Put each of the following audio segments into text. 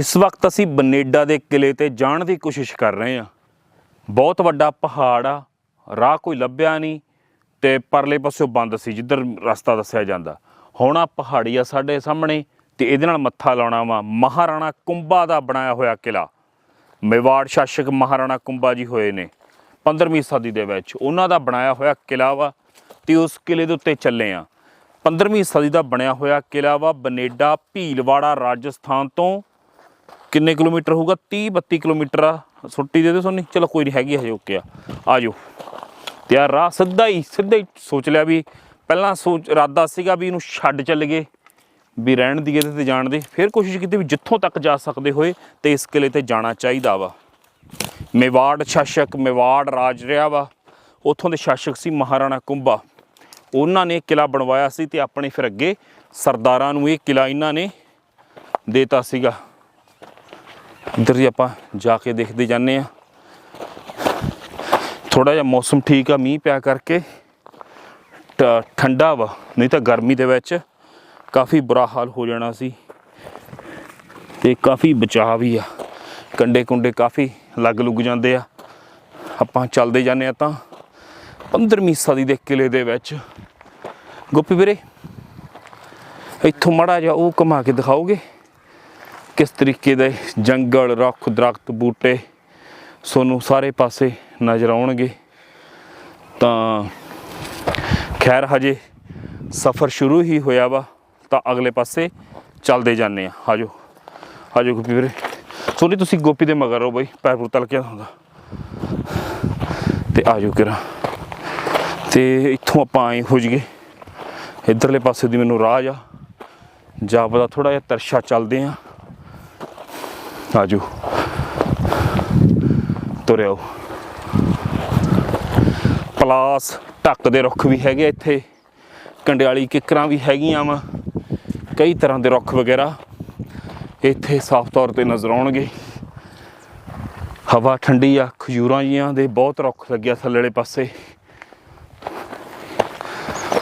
ਇਸ ਵਕਤ ਅਸੀਂ ਬਨੇਡਾ ਦੇ ਕਿਲੇ ਤੇ ਜਾਣ ਦੀ ਕੋਸ਼ਿਸ਼ ਕਰ ਰਹੇ ਹਾਂ। ਬਹੁਤ ਵੱਡਾ ਪਹਾੜ ਆ, ਰਾਹ ਕੋਈ ਲੱਭਿਆ ਨਹੀਂ ਤੇ ਪਰਲੇ ਪਾਸਿਓਂ ਬੰਦ ਸੀ, ਜਿੱਧਰ ਰਸਤਾ ਦੱਸਿਆ ਜਾਂਦਾ। ਹੁਣ ਆ ਪਹਾੜੀ ਆ ਸਾਡੇ ਸਾਹਮਣੇ ਤੇ ਇਹਦੇ ਨਾਲ ਮੱਥਾ ਲਾਉਣਾ ਵਾ। ਮਹਾਰਾਣਾ ਕੁੰਭਾ ਦਾ ਬਣਾਇਆ ਹੋਇਆ ਕਿਲਾ ਮੇਵਾੜ ਸ਼ਾਸਕ ਮਹਾਰਾਣਾ ਕੁੰਭਾ ਜੀ ਹੋਏ ਨੇ 15ਵੀਂ ਸਦੀ ਦੇ ਵਿੱਚ। ਉਹਨਾਂ ਦਾ ਬਣਾਇਆ ਹੋਇਆ ਕਿਲਾ ਵਾ ਤੇ ਉਸ ਕਿਲੇ ਦੇ ਉੱਤੇ ਚੱਲੇ ਆ 15ਵੀਂ ਸਦੀ ਦਾ ਬਣਿਆ ਹੋਇਆ ਕਿਲਾ ਵਾ ਬਨੇਡਾ ਭੀਲਵਾੜਾ ਰਾਜਸਥਾਨ ਤੋਂ ਕਿੰਨੇ ਕਿਲੋਮੀਟਰ ਹੋਊਗਾ? 30 32 ਕਿਲੋਮੀਟਰ ਆ। ਸੁੱਟੀ ਦੇ ਦੇ ਸੋਨੀ। ਚਲੋ ਕੋਈ ਨਹੀਂ ਹੈਗੀ ਹਜੇ ਓਕੇ ਆ। ਆ ਜਾਓ। ਤੇ ਆ। ਰਾਹ ਸਿੱਧਾ ਹੀ ਸਿੱਧਾ ਹੀ ਸੋਚ ਲਿਆ ਵੀ ਪਹਿਲਾਂ ਸੋਚ, ਇਰਾਦਾ ਸੀਗਾ ਵੀ ਇਹਨੂੰ ਛੱਡ ਚੱਲ ਗਏ, ਵੀ ਰਹਿਣ ਦੀ ਇਹਦੇ ਤੇ ਜਾਣ ਦੇ। ਫਿਰ ਕੋਸ਼ਿਸ਼ ਕੀਤੀ ਵੀ ਜਿੱਥੋਂ ਤੱਕ ਜਾ ਸਕਦੇ ਹੋਏ ਤੇ ਇਸ ਕਿਲੇ ਤੇ ਜਾਣਾ ਚਾਹੀਦਾ ਵਾ। ਮੇਵਾੜ ਸ਼ਾਸਕ, ਮੇਵਾੜ ਰਾਜ ਰਿਹਾ ਵਾ। ਉੱਥੋਂ ਦੇ ਸ਼ਾਸਕ ਸੀ ਮਹਾਰਾਣਾ ਕੁੰਭਾ। ਉਹਨਾਂ ਨੇ ਇਹ ਕਿਲਾ ਬਣਵਾਇਆ ਸੀ ਤੇ ਆਪਣੇ ਫਿਰ ਅੱਗੇ ਸਰਦਾਰਾਂ ਨੂੰ ਇਹ ਕਿਲਾ ਇਹਨਾਂ ਨੇ ਦੇਤਾ ਸੀਗਾ। ਇੱਧਰ ਜੀ ਆਪਾਂ ਜਾ ਕੇ ਦੇਖਦੇ ਜਾਂਦੇ ਆ ਥੋੜਾ ਜਿਹਾ ਮੌਸਮ ਠੀਕ ਆ, ਮੀਂਹ ਪਿਆ ਕਰਕੇ। ਟ- ਠੰਡਾ ਵਾ, ਨਹੀਂ ਤਾਂ ਗਰਮੀ ਦੇ ਵਿੱਚ ਕਾਫੀ ਬੁਰਾ ਹਾਲ ਹੋ ਜਾਣਾ ਸੀ। ਤੇ ਕਾਫੀ ਬਚਾਅ ਵੀ ਆ। ਕੰਡੇ ਕੁੰਡੇ ਕਾਫੀ ਲੱਗ ਲੁੱਗ ਜਾਂਦੇ ਆ। ਆਪਾਂ ਚੱਲਦੇ ਜਾਂਦੇ ਆ ਤਾਂ 15ਵੀਂ ਸਦੀ ਦੇ ਕਿਲੇ ਦੇ ਵਿੱਚ। ਗੋਪੀ ਵੀਰੇ, ਇੱਥੋਂ ਮੜਾ ਜਾ ਉਹ ਘੁਮਾ ਕੇ ਦਿਖਾਓਗੇ? ਕਿਸ ਤਰੀਕੇ ਦੇ ਜੰਗਲ, ਰੁੱਖ, ਦਰਖਤ, ਬੂਟੇ ਸੋਨੂੰ ਸਾਰੇ ਪਾਸੇ ਨਜ਼ਰ ਆਉਣਗੇ? ਤਾਂ ਖੈਰ, ਹਜੇ ਸਫ਼ਰ ਸ਼ੁਰੂ ਹੀ ਹੋਇਆ ਵਾ, ਤਾਂ ਅਗਲੇ ਪਾਸੇ ਚੱਲਦੇ ਜਾਂਦੇ ਆ ਆਜੋ ਆਜੋ ਗੋਪੀ ਵੀਰੇ। ਸੋਨੀ, ਤੁਸੀਂ ਗੋਪੀ ਦੇ ਮਗਰ ਰਹੋ ਬਾਈ ਪੈਰ ਪੁਰ ਤਲ ਕੇ ਹੁੰਦਾ ਤੇ ਆਜੋ ਕਿਰਾ। ਤੇ ਇੱਥੋਂ ਆਪਾਂ ਆਏ ਹੋ ਜੀਏ ਇਧਰਲੇ ਪਾਸੇ ਦੀ ਮੈਨੂੰ ਰਾਹ ਆ। ਜਾਪਦਾ ਥੋੜਾ ਜਿਹਾ ਤਰਸ਼ਾ ਚੱਲਦੇ ਆ ਆਜੋ ਤੁਰਿਓ। ਪਲਾਸ ਢੱਕ ਦੇ ਰੁੱਖ ਵੀ ਹੈਗੇ ਇੱਥੇ, ਕੰਡਿਆਲੀ ਕਿਕਰਾਂ ਵੀ ਹੈਗੀਆਂ ਵਾ, ਕਈ ਤਰ੍ਹਾਂ ਦੇ ਰੁੱਖ ਵਗੈਰਾ ਇੱਥੇ ਸਾਫ਼ ਤੌਰ ਤੇ ਨਜ਼ਰ ਆਉਣਗੇ। ਹਵਾ ਠੰਡੀ ਆ, ਖਜੂਰਾਂ ਜੀਆਂ ਦੇ ਬਹੁਤ ਰੁੱਖ ਲੱਗਿਆ ਥੱਲੇਲੇ ਪਾਸੇ।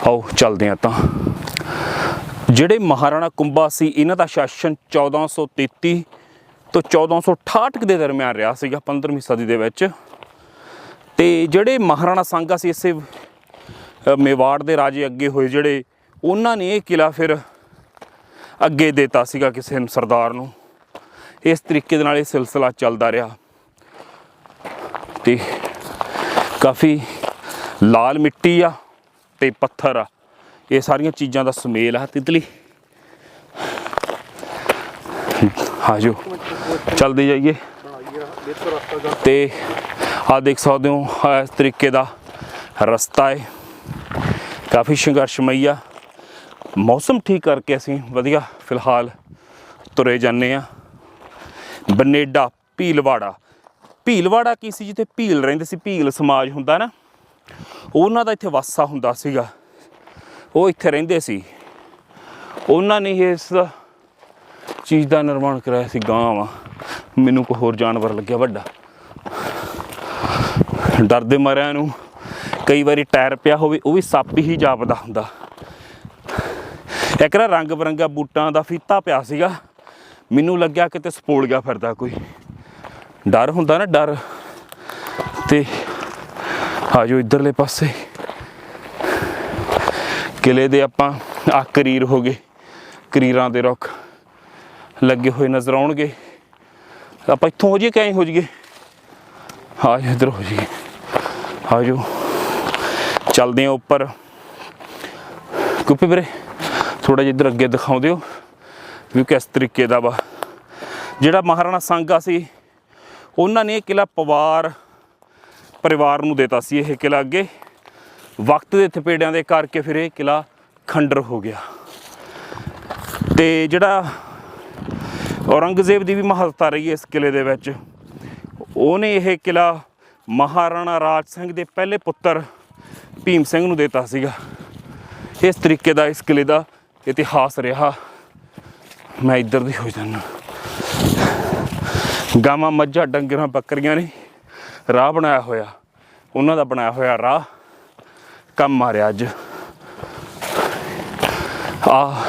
ਆਓ ਚੱਲਦੇ ਆ ਤਾਂ। ਜਿਹੜੇ ਮਹਾਰਾਣਾ ਕੁੰਭਾ ਸੀ, ਇਹਨਾਂ ਦਾ ਸ਼ਾਸਨ 1433 ਤੋਂ 1468 ਦੇ ਦਰਮਿਆਨ ਰਿਹਾ ਸੀਗਾ 15ਵੀਂ ਸਦੀ ਦੇ ਵਿੱਚ। ਤੇ ਜਿਹੜੇ ਮਹਾਰਾਣਾ ਸੰਗਾ ਸੀ ਇਸੇ ਮੇਵਾੜ ਦੇ ਰਾਜੇ ਅੱਗੇ ਹੋਏ, ਜਿਹੜੇ ਉਹਨਾਂ ਨੇ ਇਹ ਕਿਲਾ ਫਿਰ ਅੱਗੇ ਦਿੱਤਾ ਸੀਗਾ ਕਿਸੇ ਸਰਦਾਰ ਨੂੰ। ਇਸ ਤਰੀਕੇ ਦੇ ਨਾਲ ਇਹ ਸਿਲਸਿਲਾ ਚੱਲਦਾ ਰਿਹਾ। ਤੇ ਕਾਫੀ ਲਾਲ ਮਿੱਟੀ ਆ ਤੇ ਪੱਥਰ ਆ। ਇਹ ਸਾਰੀਆਂ ਚੀਜ਼ਾਂ ਦਾ ਸੁਮੇਲ ਆ ਤਿਤਲੀ। ਆਜੋ, ਚੱਲਦੇ ਜਾਈਏ। ਤੇ ਆ ਦੇਖ ਸਕਦੇ ਹੋ ਇਸ ਤਰੀਕੇ ਦਾ ਰਸਤਾ ਹੈ। ਕਾਫੀ ਸੰਘਰਸ਼ਮਈ ਆ ਮੌਸਮ ਠੀਕ ਕਰਕੇ ਅਸੀਂ ਵਧੀਆ ਫਿਲਹਾਲ ਤੁਰੇ ਜਾਂਦੇ ਆ ਬਨੇਡਾ, ਭੀਲਵਾੜਾ। ਭੀਲਵਾੜਾ ਕੀ ਸੀ ਜਿੱਥੇ ਭੀਲ ਰਹਿੰਦੇ ਸੀ? ਭੀਲ ਸਮਾਜ ਹੁੰਦਾ ਨਾ, ਉਹਨਾਂ ਦਾ ਇੱਥੇ ਵਾਸਾ ਹੁੰਦਾ ਸੀਗਾ। ਉਹ ਇੱਥੇ ਰਹਿੰਦੇ ਸੀ। ਉਹਨਾਂ ਨੇ ਇਸ ਚੀਜ਼ ਦਾ ਨਿਰਮਾਣ ਕਰਾਇਆ ਸੀ ਗਾਂ ਵਾ ਮੈਨੂੰ ਕੋਈ ਹੋਰ ਜਾਨਵਰ ਲੱਗਿਆ ਵੱਡਾ। ਡਰਦੇ ਮਾਰਿਆਂ ਨੂੰ ਕਈ ਵਾਰੀ ਟਾਇਰ ਪਿਆ ਹੋਵੇ, ਉਹ ਵੀ ਸੱਪ ਹੀ ਜਾਪਦਾ ਹੁੰਦਾ। ਇੱਕ ਨਾ ਰੰਗ ਬਰੰਗਾ ਬੂਟਾਂ ਦਾ ਫੀਤਾ ਪਿਆ ਸੀਗਾ। ਮੈਨੂੰ ਲੱਗਿਆ ਕਿਤੇ ਸਪੋਲ ਗਿਆ ਫਿਰਦਾ ਕੋਈ। ਡਰ ਹੁੰਦਾ ਨਾ ਡਰ। ਤੇ ਆਜੋ ਇਧਰਲੇ ਪਾਸੇ। ਕਿਲੇ ਦੇ ਆਪਾਂ ਆ ਕਰੀਰ ਹੋ ਗਏ, ਕਰੀਰਾਂ ਦੇ ਰੁੱਖ। ਲੱਗੇ ਹੋਏ ਨਜ਼ਰ ਆਉਣਗੇ। ਆਪਾਂ ਇੱਥੋਂ ਹੋ ਜਾਈਏ ਕਿ ਐਂ ਹੋ ਜਾਈਏ? ਆ ਜਾ ਇੱਧਰ ਹੋ ਜਾਈਏ। ਆ ਜਾਓ। ਚੱਲਦੇ ਆ ਉੱਪਰ। ਗੁੱਪੀ ਵੀਰੇ ਥੋੜਾ ਜਿਹਾ ਇੱਧਰ ਅੱਗੇ ਦਿਖਾਉਂਦੇ ਹੋ ਵੀ ਕਿਸ ਤਰੀਕੇ ਦਾ ਵਾ। ਜਿਹੜਾ ਮਹਾਰਾਣਾ ਸੰਗਾ ਸੀ, ਉਹਨਾਂ ਨੇ ਇਹ ਕਿਲਾ ਪਵਾਰ ਪਰਿਵਾਰ ਨੂੰ ਦਿੱਤਾ ਸੀ ਇਹ ਕਿਲਾ ਅੱਗੇ। ਵਕਤ ਦੇ ਥਪੇੜਿਆਂ ਦੇ ਕਰਕੇ ਫਿਰ ਇਹ ਕਿਲਾ ਖੰਡਰ ਹੋ ਗਿਆ। ਤੇ ਜਿਹੜਾ ਔਰੰਗਜ਼ੇਬ ਦੀ ਵੀ ਮਹੱਤਤਾ ਰਹੀ ਹੈ ਇਸ ਕਿਲੇ ਦੇ ਵਿੱਚ। ਉਹਨੇ ਇਹ ਕਿਲਾ ਮਹਾਰਾਣਾ ਰਾਜ ਸਿੰਘ ਦੇ ਪਹਿਲੇ ਪੁੱਤਰ ਭੀਮ ਸਿੰਘ ਨੂੰ ਦਿੱਤਾ ਸੀਗਾ। ਇਸ ਤਰੀਕੇ ਦਾ ਇਸ ਕਿਲੇ ਦਾ ਇਤਿਹਾਸ ਰਿਹਾ। ਮੈਂ ਇੱਧਰ ਦੀ ਹੋ ਜਾਣਾ ਗਾਵਾਂ ਮੱਝਾਂ ਡੰਗਰਾਂ ਬੱਕਰੀਆਂ ਨੇ ਰਾਹ ਬਣਾਇਆ ਹੋਇਆ। ਉਹਨਾਂ ਦਾ ਬਣਾਇਆ ਹੋਇਆ ਰਾਹ ਕੰਮ ਮਾਰਿਆ ਅੱਜ। ਆ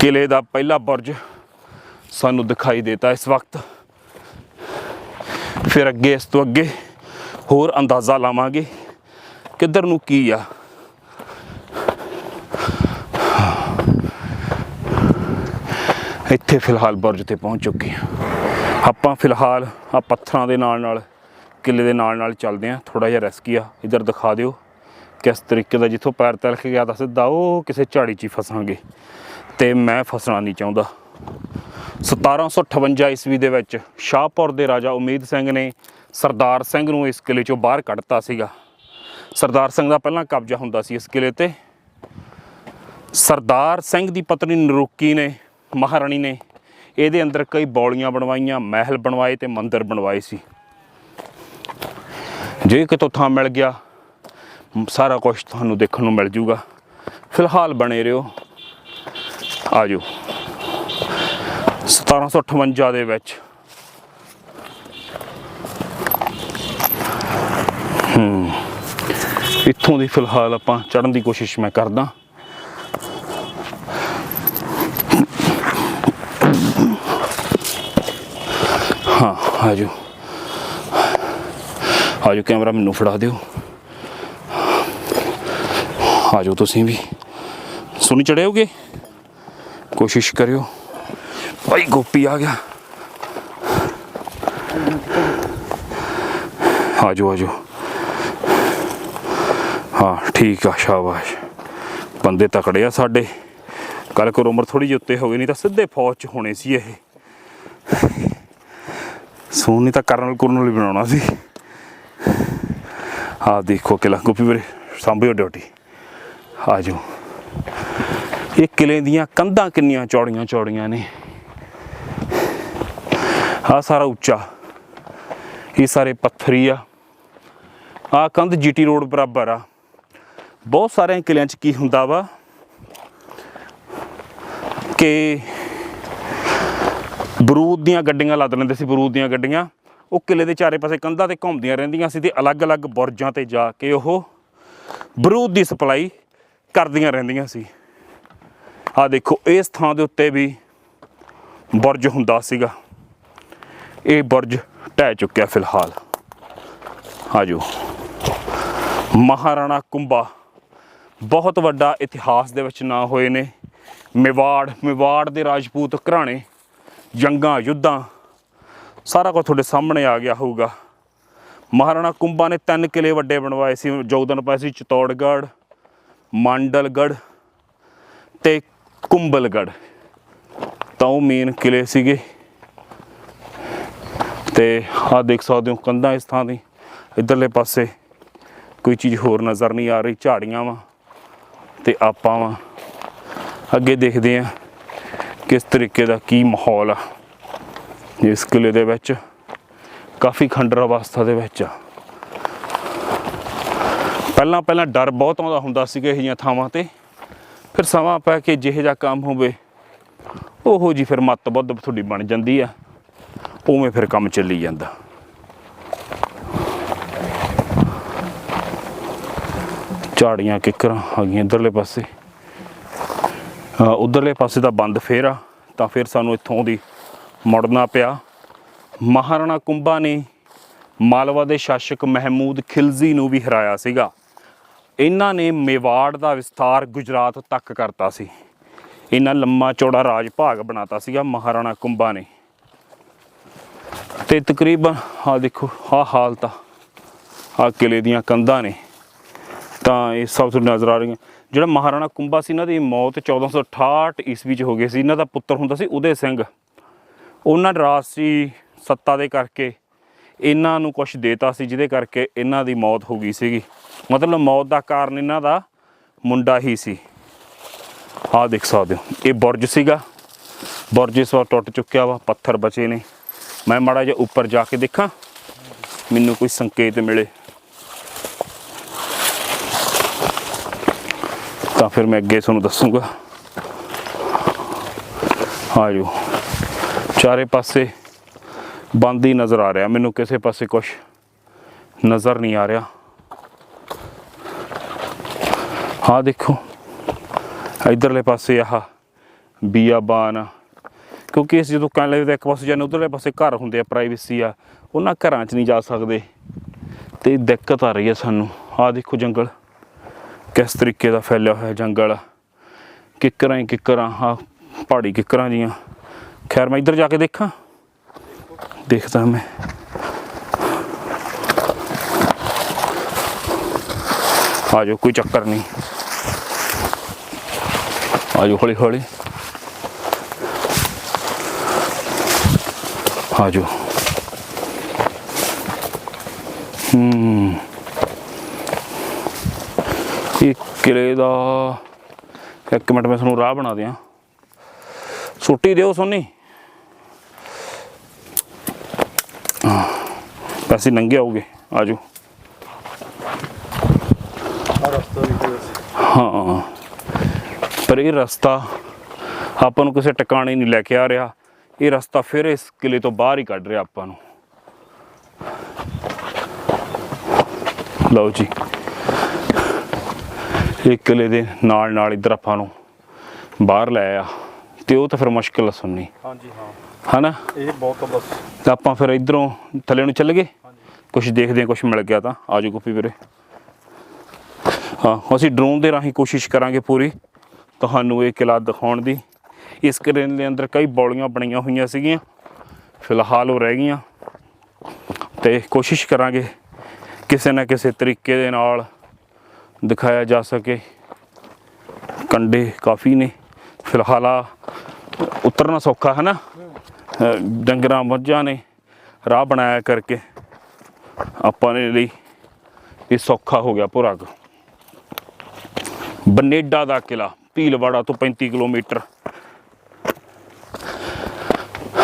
ਕਿਲੇ ਦਾ ਪਹਿਲਾ ਬੁਰਜ ਸਾਨੂੰ ਦਿਖਾਈ ਦੇਤਾ ਇਸ ਵਕਤ। ਫਿਰ ਅੱਗੇ ਇਸ ਤੋਂ ਅੱਗੇ ਹੋਰ ਅੰਦਾਜ਼ਾ ਲਾਵਾਂਗੇ ਕਿੱਧਰ ਨੂੰ ਕੀ ਆ। ਇੱਥੇ ਫਿਲਹਾਲ ਬੁਰਜ ਤੇ ਪਹੁੰਚ ਚੁੱਕੇ ਹਾਂ। ਆਪਾਂ ਫਿਲਹਾਲ ਆ ਪੱਥਰਾਂ ਦੇ ਨਾਲ ਨਾਲ, ਕਿਲੇ ਦੇ ਨਾਲ ਨਾਲ ਚੱਲਦੇ ਹਾਂ। ਥੋੜਾ ਜਿਹਾ ਰਿਸਕੀ ਆ ਇਧਰ ਦਿਖਾ ਦਿਓ ਕਿਸ ਤਰੀਕੇ ਦਾ ਜਿੱਥੋਂ ਪੈਰ ਤਲਕ ਗਿਆ ਤਾਂ ਸਿੱਧਾ ਉਹ ਕਿਸੇ ਝਾੜੀ 'ਚ ਹੀ ਫਸਾਂਗੇ। ਤੇ ਮੈਂ ਫਸਣਾ ਨਹੀਂ ਚਾਹੁੰਦਾ। 1758 ਈਸਵੀ ਦੇ ਵਿੱਚ ਸ਼ਾਹਪੁਰ ਦੇ ਰਾਜਾ ਉਮੀਦ ਸਿੰਘ ਨੇ ਸਰਦਾਰ ਸਿੰਘ ਨੂੰ ਇਸ ਕਿਲੇ ਚੋਂ ਬਾਹਰ ਕੱਢਤਾ ਸੀਗਾ। ਸਰਦਾਰ ਸਿੰਘ ਦਾ ਪਹਿਲਾਂ ਕਬਜ਼ਾ ਹੁੰਦਾ ਸੀ ਇਸ ਕਿਲੇ ਤੇ। ਸਰਦਾਰ ਸਿੰਘ ਦੀ ਪਤਨੀ ਨਰੂਕੀ ਨੇ, ਮਹਾਰਾਣੀ ਨੇ ਇਹਦੇ ਅੰਦਰ ਕਈ ਬੌਲੀਆਂ ਬਣਵਾਈਆਂ, ਮਹਿਲ ਬਣਵਾਏ ਤੇ ਮੰਦਿਰ ਬਣਵਾਏ ਸੀ। ਜੇ ਕਿਤੋਂ ਥਾਂ ਮਿਲ ਗਿਆ, ਸਾਰਾ ਕੁਝ ਤੁਹਾਨੂੰ ਦੇਖਣ ਨੂੰ ਮਿਲ ਜੂਗਾ। ਫਿਲਹਾਲ ਬਣੇ ਰਹੋ। ਆਜੋ। 1758 ਦੇ ਵਿੱਚ। ਹੂੰ। ਇੱਥੋਂ ਦੀ ਫਿਲਹਾਲ ਆਪਾਂ ਚੜਨ ਦੀ ਕੋਸ਼ਿਸ਼ ਮੈਂ ਕਰਦਾ। ਹਾਂ, ਆਜੋ। ਆਜੋ, ਕੈਮਰਾ ਮੈਨੂੰ ਫੜਾ ਦਿਓ। ਆਜੋ ਤੁਸੀਂ ਵੀ। ਸੁਣੀ ਚੜਿਓਗੇ ਕੋਸ਼ਿਸ਼ ਕਰਿਓ। ਭਾਈ ਗੋਪੀ ਆ ਗਿਆ। ਆਜੋ ਆਜੋ। ਹਾਂ, ਠੀਕ ਆ, ਸ਼ਾਬਾਸ਼। ਬੰਦੇ ਤਕੜੇ ਆ ਸਾਡੇ। ਕੱਲ ਕੋਰ ਉਮਰ ਥੋੜੀ ਜਿਹੀ ਉੱਤੇ ਹੋ ਗਈ, ਨਹੀਂ ਤਾਂ ਸਿੱਧੇ ਫੌਜ ਚ ਹੋਣੇ ਸੀ ਇਹ। ਸੋਨੀ ਤਾਂ ਕਰਨਲ ਕੁਰਨਲ ਹੀ ਬਣਾਉਣਾ ਸੀ। ਆ ਦੇਖੋ ਕਿਲਾ। ਗੋਪੀ ਵੀਰੇ, ਸਾਂਭਿਓ ਡਿਊਟੀ। ਆ ਜਾਓ ਇਹ ਕਿਲੇ ਦੀਆਂ ਕੰਧਾਂ ਕਿੰਨੀਆਂ ਚੌੜੀਆਂ ਚੌੜੀਆਂ ਨੇ। ਆ ਸਾਰਾ ਉੱਚਾ। ਇਹ ਸਾਰੇ ਪੱਥਰੀ ਆ। ਆ ਕੰਧ ਜੀਟੀ ਰੋਡ ਬਰਾਬਰ ਆ। ਬਹੁਤ ਸਾਰੇ ਕਿਲਿਆਂ 'ਚ ਕੀ ਹੁੰਦਾ ਵਾ ਕਿ ਬਰੂਦ ਦੀਆਂ ਗੱਡੀਆਂ ਲੱਦ ਲੈਂਦੇ ਸੀ, ਬਰੂਦ ਦੀਆਂ ਗੱਡੀਆਂ। ਉਹ ਕਿਲੇ ਦੇ ਚਾਰੇ ਪਾਸੇ ਕੰਧਾਂ ਤੇ ਘੁੰਮਦੀਆਂ ਰਹਿੰਦੀਆਂ ਸੀ ਤੇ ਅਲੱਗ-ਅਲੱਗ ਬੁਰਜਾਂ ਤੇ ਜਾ ਕੇ ਉਹ ਬਰੂਦ ਦੀ ਸਪਲਾਈ ਕਰਦੀਆਂ ਰਹਿੰਦੀਆਂ ਸੀ। ਆ ਦੇਖੋ, ਇਸ ਥਾਂ ਦੇ ਉੱਤੇ ਵੀ ਬੁਰਜ ਹੁੰਦਾ ਸੀਗਾ। ਇਹ ਬੁਰਜ ਢਹਿ ਚੁੱਕਿਆ ਫਿਲਹਾਲ। ਆਜੋ। ਮਹਾਰਾਣਾ ਕੁੰਬਾ ਬਹੁਤ ਵੱਡਾ ਇਤਿਹਾਸ ਦੇ ਵਿੱਚ ਨਾਂ ਹੋਏ ਨੇ। ਮੇਵਾੜ ਮੇਵਾੜ ਦੇ ਰਾਜਪੂਤ ਘਰਾਣੇ, ਜੰਗਾਂ, ਯੁੱਧਾਂ, ਸਾਰਾ ਕੁਝ ਤੁਹਾਡੇ ਸਾਹਮਣੇ ਆ ਗਿਆ ਹੋਊਗਾ। ਮਹਾਰਾਣਾ ਕੁੰਭਾ ਨੇ ਤਿੰਨ ਕਿਲੇ ਵੱਡੇ ਬਣਵਾਏ ਸੀ। ਜੋਗਦਨ ਪਾਏ ਸੀ ਚਤੌੜਗੜ੍ਹ, ਮੰਡਲਗੜ੍ਹ ਤੇ ਕੁੰਭਲਗੜ੍ਹ ਤਾਂ ਉਹ ਮੇਨ ਕਿਲੇ ਸੀਗੇ। ਤੇ ਆਹ ਦੇਖ ਸਕਦੇ ਹੋ ਕੰਧਾਂ ਇਸ ਥਾਂ ਦੀ। ਇਧਰਲੇ ਪਾਸੇ ਕੋਈ ਚੀਜ਼ ਹੋਰ ਨਜ਼ਰ ਨਹੀਂ ਆ ਰਹੀ, ਝਾੜੀਆਂ ਵਾ ਤੇ ਆਪਾਂ ਵਾ ਅੱਗੇ ਦੇਖਦੇ ਆ ਕਿਸ ਤਰੀਕੇ ਦਾ ਕੀ ਮਾਹੌਲ ਆ ਇਸ ਕਿਲੇ ਦੇ ਵਿੱਚ। ਕਾਫੀ ਖੰਡਰ ਅਵਸਥਾ ਦੇ ਵਿੱਚ ਆ। ਪਹਿਲਾਂ ਪਹਿਲਾਂ ਡਰ ਬਹੁਤ ਆਉਂਦਾ ਹੁੰਦਾ ਸੀਗਾ ਇਹ ਜਿਹੀਆਂ ਥਾਵਾਂ ਤੇ। ਫਿਰ ਸਮਾਂ ਪੈ ਕੇ ਜਿਹੇ ਜਿਹਾ ਕੰਮ ਹੋਵੇ, ਉਹੋ ਜੀ ਫਿਰ ਮੱਤ ਬੁੱਧ ਤੁਹਾਡੀ ਬਣ ਜਾਂਦੀ ਆ। ਉਵੇਂ ਫਿਰ ਕੰਮ ਚੱਲੀ ਜਾਂਦਾ। ਝਾੜੀਆਂ ਕਿੱਕਰਾਂ ਆ ਗਈਆਂ ਇਧਰਲੇ ਪਾਸੇ। ਅ, ਉਧਰਲੇ ਪਾਸੇ ਦਾ ਬੰਦ ਫੇਰ ਆ ਤਾਂ ਫਿਰ ਸਾਨੂੰ ਇੱਥੋਂ ਦੀ ਮੁੜਨਾ ਪਿਆ। ਮਹਾਰਾਣਾ ਕੁੰਭਾ ਨੇ ਮਾਲਵਾ ਦੇ ਸ਼ਾਸਕ ਮਹਿਮੂਦ ਖਿਲਜ਼ੀ ਨੂੰ ਵੀ ਹਰਾਇਆ ਸੀਗਾ। ਇਹਨਾਂ ਨੇ ਮੇਵਾੜ ਦਾ ਵਿਸਥਾਰ ਗੁਜਰਾਤ ਤੱਕ ਕਰਤਾ ਸੀ। ਇਹਨਾਂ ਲੰਮਾ ਚੌੜਾ ਰਾਜ ਭਾਗ ਬਣਾਤਾ ਸੀਗਾ ਮਹਾਰਾਣਾ ਕੁੰਭਾ ਨੇ। ਤੇ ਤਕਰੀਬਨ ਆ ਦੇਖੋ ਆ ਹਾਲਤ ਆ। ਆ ਕਿਲੇ ਦੀਆਂ ਕੰਧਾਂ ਨੇ। ਤਾਂ ਇਹ ਸਭ ਤੋਂ ਨਜ਼ਰ ਆ ਰਹੀਆਂ। ਜਿਹੜਾ ਮਹਾਰਾਣਾ ਕੁੰਭਾ ਸੀ, ਇਹਨਾਂ ਦੀ ਮੌਤ 1468 ਈਸਵੀ ਚ ਹੋ ਗਈ ਸੀ। ਇਹਨਾਂ ਦਾ ਪੁੱਤਰ ਹੁੰਦਾ ਸੀ ਉਦੇ ਸਿੰਘ। ਉਹਨਾਂ ਰਾਸ਼ਟਰੀ ਸੱਤਾ ਦੇ ਕਰਕੇ ਇਹਨਾਂ ਨੂੰ ਕੁਝ ਦੇਤਾ ਸੀ, ਜਿਹਦੇ ਕਰਕੇ ਇਹਨਾਂ ਦੀ ਮੌਤ ਹੋ ਗਈ ਸੀਗੀ। ਮਤਲਬ ਮੌਤ ਦਾ ਕਾਰਨ ਇਹਨਾਂ ਦਾ ਮੁੰਡਾ ਹੀ ਸੀ। ਆਹ ਦੇਖ ਸਕਦੇ ਹੋ, ਇਹ ਬੁਰਜ ਸੀਗਾ। ਬੁਰਜ ਇਸ ਵਾਰ ਟੁੱਟ ਚੁੱਕਿਆ ਵਾ, ਪੱਥਰ ਬਚੇ ਨੇ। ਮੈਂ ਮਾੜਾ ਜਿਹਾ ਉੱਪਰ ਜਾ ਕੇ ਦੇਖਾਂ। ਮੈਨੂੰ ਕੋਈ ਸੰਕੇਤ ਮਿਲੇ। ਤਾਂ ਫਿਰ ਮੈਂ ਅੱਗੇ ਤੁਹਾਨੂੰ ਦੱਸੂਗਾ। ਆਜੋ। ਚਾਰੇ ਪਾਸੇ ਬੰਦ ਹੀ ਨਜ਼ਰ ਆ ਰਿਹਾ। ਮੈਨੂੰ ਕਿਸੇ ਪਾਸੇ ਕੁਝ ਨਜ਼ਰ ਨਹੀਂ ਆ ਰਿਹਾ। ਹਾਂ ਦੇਖੋ। ਇਧਰਲੇ ਪਾਸੇ ਆਹ ਬੀਆਬਾਨ ਆ। ਕਿਉਂਕਿ ਅਸੀਂ ਜਦੋਂ ਕਿਲੇ ਦੇ ਇੱਕ ਪਾਸੇ ਜਾਂਦੇ ਉਧਰਲੇ ਪਾਸੇ ਘਰ ਹੁੰਦੇ ਆ ਪ੍ਰਾਈਵੇਸੀ ਆ, ਉਹਨਾਂ ਘਰਾਂ 'ਚ ਨਹੀਂ ਜਾ ਸਕਦੇ। ਤੇ ਦਿੱਕਤ ਆ ਰਹੀ ਹੈ ਸਾਨੂੰ। ਆਹ ਦੇਖੋ ਜੰਗਲ। ਕਿਸ ਤਰੀਕੇ ਦਾ ਫੈਲਿਆ ਹੋਇਆ ਜੰਗਲ ਕਿੱਕਰਾਂ ਹੀ ਕਿੱਕਰਾਂ ਆ ਪਹਾੜੀ ਕਿੱਕਰਾਂ ਜੀਆਂ। ਖੈਰ, ਮੈਂ ਇੱਧਰ ਜਾ ਕੇ ਦੇਖਾਂ। ਦੇਖਦਾ ਮੈਂ। ਆ ਜਾਓ, ਕੋਈ ਚੱਕਰ ਨਹੀਂ। ਆ ਜਾਓ ਹੌਲੀ ਹੌਲੀ ਆ ਜਾਓ ਹੂੰ ਇਹ ਕਿਲੇ ਦਾ ਇੱਕ ਮਿੰਟ ਮੈਂ ਤੁਹਾਨੂੰ ਰਾਹ ਬਣਾ ਦਿਆਂ। ਸੁੱਟੀ ਦਿਓ ਸੋਨੀ। ਪੈਸੇ ਨੰਗੇ ਆਉਗੇ। ਆ ਜਾਓ ਹਾਂ। ਪਰ ਇਹ ਰਸਤਾ ਆਪਾਂ ਨੂੰ ਕਿਸੇ ਟਿਕਾਣੇ ਨਹੀਂ ਲੈ ਕੇ ਆ ਰਿਹਾ। ਇਹ ਰਸਤਾ ਫਿਰ ਇਸ ਕਿਲੇ ਤੋਂ ਬਾਹਰ ਹੀ ਕੱਢ ਰਿਹਾ ਆਪਾਂ ਨੂੰ। ਲਓ ਜੀ। ਇਹ ਕਿਲੇ ਦੇ ਨਾਲ ਨਾਲ ਇਧਰ ਆਪਾਂ ਨੂੰ ਬਾਹਰ ਲੈ ਆ ਤੇ ਉਹ ਤਾਂ ਫਿਰ ਮੁਸ਼ਕਿਲ ਆ ਸੁਣਨੀ। ਹਾਂਜੀ ਹਾਂ। ਹਨਾ? ਇਹ ਬਹੁਤ ਬਸ। ਤਾਂ ਆਪਾਂ ਫਿਰ ਇਧਰੋਂ ਥੱਲੇ ਨੂੰ ਚੱਲ ਗਏ? ਕੁਝ ਦੇਖਦੇ ਹਾਂ ਕੁਝ ਮਿਲ ਗਿਆ ਤਾਂ। ਆਜੋ ਗੋਪੀ ਵੀਰੇ। ਹਾਂ ਅਸੀਂ ਡਰੋਨ ਦੇ ਰਾਹੀਂ ਕੋਸ਼ਿਸ਼ ਕਰਾਂਗੇ ਪੂਰੀ। ਤੁਹਾਨੂੰ ਇਹ ਕਿਲਾ ਦਿਖਾਉਣ ਦੀ। ਇਸ ਕਿਲੇ ਦੇ ਅੰਦਰ ਕਈ ਬੌਲੀਆਂ ਬਣੀਆਂ ਹੋਈਆਂ ਸੀਗੀਆਂ। ਫਿਲਹਾਲ ਉਹ ਰਹਿ ਗਈਆਂ। ਤੇ ਕੋਸ਼ਿਸ਼ ਕਰਾਂਗੇ ਕਿਸੇ ਨਾ ਕਿਸੇ ਤਰੀਕੇ ਦੇ ਨਾਲ ਦਿਖਾਇਆ ਜਾ ਸਕੇ। ਕੰਡੇ ਕਾਫੀ ਨੇ। ਫਿਲਹਾਲ ਆ ਉਤਰਨਾ ਸੌਖਾ ਹੈ ਨਾ ਡੰਗਰਾਂ ਮੱਝਾਂ ਨੇ ਰਾਹ ਬਣਾਇਆ ਕਰਕੇ ਆਪਾਂ ਨੇ ਲਈ ਇਹ ਸੌਖਾ ਹੋ ਗਿਆ ਭੁਰਗ ਬਨੇਡਾ ਦਾ ਕਿਲਾ, ਭੀਲਵਾੜਾ ਤੋਂ 35 ਕਿਲੋਮੀਟਰ।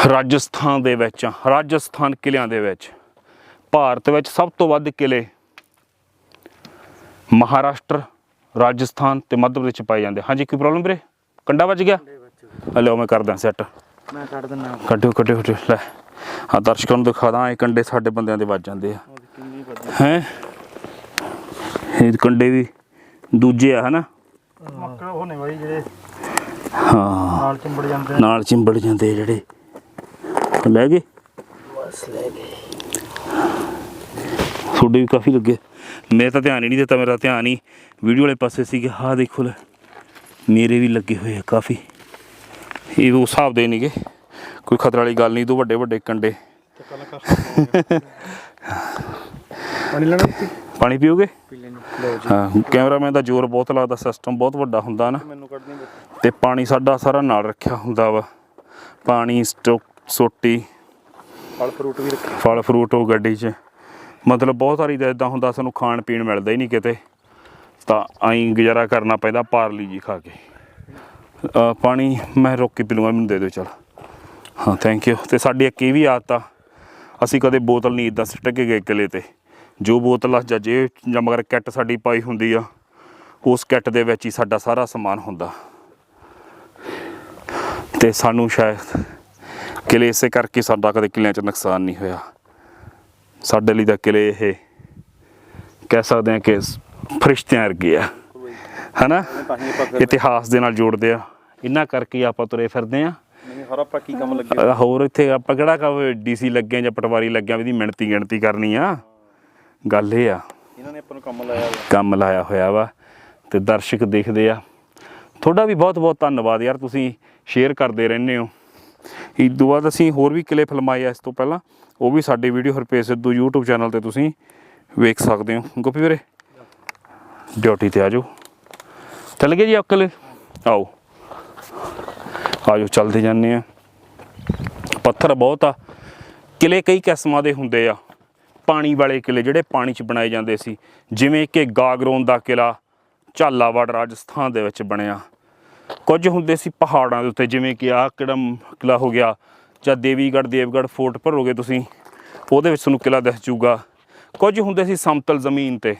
ਰਾਜਸਥਾਨ ਦੇ ਵਿੱਚ ਰਾਜਸਥਾਨ ਕਿਲਿਆਂ ਦੇ ਵਿੱਚ। ਭਾਰਤ ਵਿੱਚ ਸਭ ਤੋਂ ਵੱਧ ਕਿਲੇ ਮਹਾਰਾਸ਼ਟਰ ਰਾਜਸਥਾਨ ਤੇ ਮੱਧ ਪ੍ਰਦੇਸ਼ 'ਚ ਪਾਏ ਜਾਂਦੇ ਹਾਂਜੀ ਕੋਈ ਪ੍ਰੋਬਲਮ ਵੀਰੇ? ਕੰਡਾ ਵੱਜ ਗਿਆ? ਹਲੋ ਮੈਂ ਕਰਦਾ ਸੈੱਟ ਮੈਂ ਕੱਢ ਦਿੰਦਾ ਕੱਢਿਓ ਕੱਢਿਓ ਕੱਢਿਓ ਲੈ। ਆ ਦਰਸ਼ਕਾਂ ਨੂੰ ਦਿਖਾ ਦਾਂ ਇਹ ਕੰਡੇ ਸਾਡੇ ਬੰਦਿਆਂ ਦੇ ਵੱਜ ਜਾਂਦੇ ਆ। ਹੈ? ਇਹ ਕੰਡੇ ਵੀ ਦੂਜੇ ਆ ਹਨਾ? ਮੱਕੜ ਉਹ ਨੇ ਬਾਈ ਜਿਹੜੇ ਹਾਂ। ਨਾਲ ਚਿੰਬੜ ਜਾਂਦੇ ਨਾਲ ਚਿੰਬੜ ਜਾਂਦੇ ਆ ਜਿਹੜੇ। ਲੈ ਗਏ। ਬਸ ਲੈ ਗਏ। ਤੁਹਾਡੇ ਵੀ ਕਾਫੀ ਲੱਗੇ। ਮੇਰੇ ਤਾਂ ਧਿਆਨ ਹੀ ਨਹੀਂ ਦਿੱਤਾ ਮੇਰਾ ਧਿਆਨ ਹੀ ਵੀਡੀਓ ਵਾਲੇ ਪਾਸੇ ਸੀ ਕਿ ਹਾਂ ਦੇਖੋ ਲੈ ਮੇਰੇ ਵੀ ਲੱਗੇ ਹੋਏ ਆ ਕਾਫੀ। ਇਹ ਉਹ ਹਿਸਾਬ ਦੇ ਨਹੀਂਗੇ ਕੋਈ ਖਤਰਾ ਵਾਲੀ ਗੱਲ ਨਹੀਂ ਤੋਂ ਵੱਡੇ ਵੱਡੇ ਕੰਡੇ। ਤੇ ਕੱਲ ਕਰ ਪਾਣੀ ਲੈਣਾ ਪਾਣੀ ਪੀਓਗੇ? ਪੀ ਲੈਣੀ ਲਓ ਜੀ। ਹਾਂ ਕੈਮਰਾਮੈਨ ਦਾ ਜ਼ੋਰ ਬਹੁਤ ਲੱਗਦਾ ਸਿਸਟਮ ਬਹੁਤ ਵੱਡਾ ਹੁੰਦਾ ਨਾ। ਮੈਨੂੰ ਕੱਢਣੀ ਵਿੱਚ ਤੇ ਪਾਣੀ ਸਾਡਾ ਸਾਰਾ ਨਾਲ ਰੱਖਿਆ ਹੁੰਦਾ ਵਾ। ਪਾਣੀ ਸਟੋਕ ਸੋਟੀ ਫਲ ਫਰੂਟ ਵੀ ਰੱਖੇ। ਫਲ ਫਰੂਟ ਉਹ ਗੱਡੀ 'ਚ। ਮਤਲਬ ਬਹੁਤ ਸਾਰੀ ਦਾ ਇਦਾਂ ਹੁੰਦਾ ਸਾਨੂੰ ਖਾਣ ਪੀਣ ਮਿਲਦਾ ਹੀ ਨਹੀਂ ਕਿਤੇ। ਤਾਂ ਆਈ ਗੁਜ਼ਾਰਾ ਕਰਨਾ ਪੈਂਦਾ ਪਾਰਲੀ ਜੀ ਖਾ ਕੇ। ਪਾਣੀ ਮੈਂ ਰੋਕ ਕੇ ਪੀ ਲੂੰਗਾ ਮੈਨੂੰ ਦੇ ਦਿਓ ਚਲ। ਹਾਂ ਥੈਂਕ ਯੂ ਤੇ ਸਾਡੀ ਇੱਕ ਇਹ ਵੀ ਆਦਤ ਆ ਅਸੀਂ ਕਦੇ ਬੋਤਲ ਨਹੀਂ ਇਦਾਂ ਸਿੱਟ ਕੇ ਗਏ ਕਿਲੇ ਤੇ। ਜੋ ਬੋਤਲ ਆ ਜਾਂ ਜੇ ਜਾਂ ਮਗਰ ਕਿੱਟ ਸਾਡੀ ਪਾਈ ਹੁੰਦੀ ਆ ਉਸ ਕਿੱਟ ਦੇ ਵਿੱਚ ਹੀ ਸਾਡਾ ਸਾਰਾ ਸਮਾਨ ਹੁੰਦਾ। ਤੇ ਸਾਨੂੰ ਸ਼ਾਇਦ ਕਿਲੇ ਇਸੇ ਕਰਕੇ ਸਾਡਾ ਕਦੇ ਕਿਲਿਆਂ 'ਚ ਨੁਕਸਾਨ ਨਹੀਂ ਹੋਇਆ। ਸਾਡੇ ਲਈ ਤਾਂ ਕਿਲੇ ਇਹ ਕਹਿ ਸਕਦੇ ਹਾਂ ਕਿ ਫਰਿਸ਼ਤਿਆਂ ਵਰਗੇ ਆ। ਹਨਾ? ਇਤਿਹਾਸ ਦੇ ਨਾਲ ਜੋੜਦੇ ਆ। ਇਹਨਾਂ ਕਰਕੇ ਆਪਾਂ ਤੁਰੇ ਫਿਰਦੇ ਆ। ਨਹੀਂ ਹਰ ਆਪਾਂ ਕੀ ਕੰਮ ਲੱਗੇ? ਹੋਰ ਇੱਥੇ ਆਪਾਂ ਕਿਹੜਾ ਕਹੇ ਡੀਸੀ ਲੱਗੇ ਆ ਜਾਂ ਪਟਵਾਰੀ ਲੱਗੇ ਆ ਵੀ ਇਹਦੀ ਮਿਣਤੀ ਗਿਣਤੀ ਕਰਨੀ ਆ। ਗੱਲ ਇਹ ਆ। ਇਹਨਾਂ ਨੇ ਆਪਾਂ ਨੂੰ ਕੰਮ ਲਾਇਆ ਕੰਮ ਲਾਇਆ ਹੋਇਆ ਵਾ ਤੇ ਦਰਸ਼ਕ ਦੇਖਦੇ ਆ। ਤੁਹਾਡਾ ਵੀ ਬਹੁਤ ਬਹੁਤ ਧੰਨਵਾਦ ਯਾਰ ਤੁਸੀਂ ਸ਼ੇਅਰ ਕਰਦੇ ਰਹਿੰਦੇ ਹੋ। ਇਸ ਤੋਂ ਬਾਅਦ ਅਸੀਂ ਹੋਰ ਵੀ ਕਿਲੇ ਫਿਲਮਾਏ ਆ ਇਸ ਤੋਂ ਪਹਿਲਾਂ, ਉਹ ਵੀ ਸਾਡੀ video Harpesh Sidhu YouTube channel ਤੇ ਤੁਸੀਂ ਵੇਖ ਸਕਦੇ ਹੋ। ਗੋਪੀ ਵੀਰੇ, ਡਿਊਟੀ ਤੇ ਆ ਜਾਓ। ਚੱਲ ਗਏ ਜੀ ਅਕਲ ਆਓ। ਆ ਜਾਓ, ਚੱਲਦੇ ਜਾਂਦੇ ਆ। ਪੱਥਰ ਬਹੁਤ ਆ। ਕਿਲੇ ਕਈ ਕਿਸਮਾਂ ਦੇ ਹੁੰਦੇ ਆ। ਪਾਣੀ ਵਾਲੇ ਕਿਲੇ ਜਿਹੜੇ ਪਾਣੀ 'ਚ ਬਣਾਏ ਜਾਂਦੇ ਸੀ। ਜਿਵੇਂ ਕਿ ਗਾਗਰੋਨ ਦਾ ਕਿਲਾ, ਝਾਲਾਵਾੜ ਰਾਜਸਥਾਨ ਦੇ ਵਿੱਚ ਬਣਿਆ। ਕੁਝ ਹੁੰਦੇ ਸੀ ਪਹਾੜਾਂ ਦੇ ਉੱਤੇ, ਜਿਵੇਂ ਕਿ ਆਹ ਕਿਹੜਾ ਮ- ਕਿਲਾ ਹੋ ਗਿਆ, ਜਾਂ ਦੇਵੀਗੜ੍ਹ, ਦੇਵਗੜ੍ਹ ਫੋਰਟ ਭਰੋਗੇ ਤੁਸੀਂ, ਉਹਦੇ ਵਿੱਚ ਤੁਹਾਨੂੰ ਕਿਲਾ ਦਿਖ ਜੂਗਾ ਕੁਝ ਹੁੰਦੇ ਸੀ ਸਮਤਲ ਜ਼ਮੀਨ ਤੇ,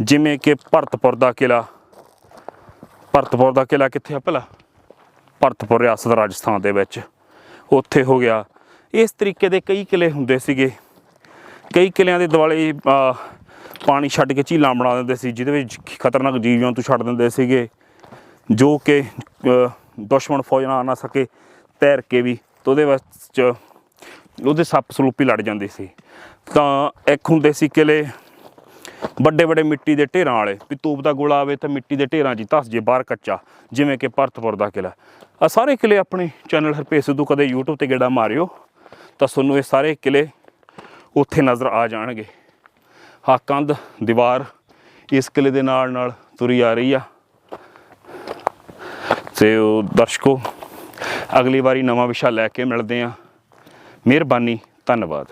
ਜਿਵੇਂ ਕਿ ਭਰਤਪੁਰ ਦਾ ਕਿਲਾ ਭਰਤਪੁਰ ਦਾ ਕਿਲਾ ਕਿੱਥੇ ਆ ਭਲਾ? ਭਰਤਪੁਰ ਰਿਆਸਤ ਰਾਜਸਥਾਨ ਦੇ ਵਿੱਚ। ਉੱਥੇ ਹੋ ਗਿਆ। ਇਸ ਤਰੀਕੇ ਦੇ ਕਈ ਕਿਲੇ ਹੁੰਦੇ ਸੀਗੇ। ਕਈ ਕਿਲਿਆਂ ਦੇ ਦੁਆਲੇ ਪਾਣੀ ਛੱਡ ਕੇ ਝੀਲਾਂ ਬਣਾ ਦਿੰਦੇ ਸੀ, ਜਿਹਦੇ ਵਿੱਚ ਖਤਰਨਾਕ ਜੀਵ ਜੰਤੂ ਛੱਡ ਦਿੰਦੇ ਸੀਗੇ। ਜੋ ਕਿ ਦੁਸ਼ਮਣ ਫੌਜ ਨਾਲ ਆ ਨਾ ਸਕੇ, ਤੈਰ ਕੇ ਵੀ, ਤੇ ਉਹਦੇ ਵਿੱਚ ਉਹਦੇ ਸੱਪ ਸਲੂਪੀ ਲੜ ਜਾਂਦੇ ਸੀ। ਤਾਂ ਇੱਕ ਹੁੰਦੇ ਸੀ ਕਿਲੇ ਵੱਡੇ ਵੱਡੇ ਮਿੱਟੀ ਦੇ ਢੇਰਾਂ ਵਾਲੇ, ਵੀ ਤੂਪ ਦਾ ਗੋਲਾ ਆਵੇ ਤਾਂ ਮਿੱਟੀ ਦੇ ਢੇਰਾਂ 'ਚ ਹੀ ਧੱਸ ਜੇ ਬਾਹਰ ਕੱਚਾ, ਜਿਵੇਂ ਕਿ ਭਰਤਪੁਰ ਦਾ ਕਿਲਾ। ਆ ਸਾਰੇ ਕਿਲੇ ਆਪਣੇ ਚੈਨਲ ਹਰਪੇਸ਼ ਸਿੱਧੂ ਕਦੇ YouTube ਤੇ ਗੇੜਾ ਮਾਰਿਓ, ਤਾਂ ਤੁਹਾਨੂੰ ਇਹ ਸਾਰੇ ਕਿਲੇ ਉੱਥੇ ਨਜ਼ਰ ਆ ਜਾਣਗੇ। ਹਾਂ ਕੰਧ, ਦੀਵਾਰ ਇਸ ਕਿਲੇ ਦੇ ਨਾਲ ਨਾਲ ਤੁਰੀ ਆ ਰਹੀ ਆ। ਤੇ ਉਹ ਦਰਸ਼ਕੋ ਅਗਲੀ ਵਾਰੀ ਨਵਾਂ ਵਿਸ਼ਾ ਲੈ ਕੇ ਮਿਲਦੇ ਆ ਮਿਹਰਬਾਨੀ ਧੰਨਵਾਦ।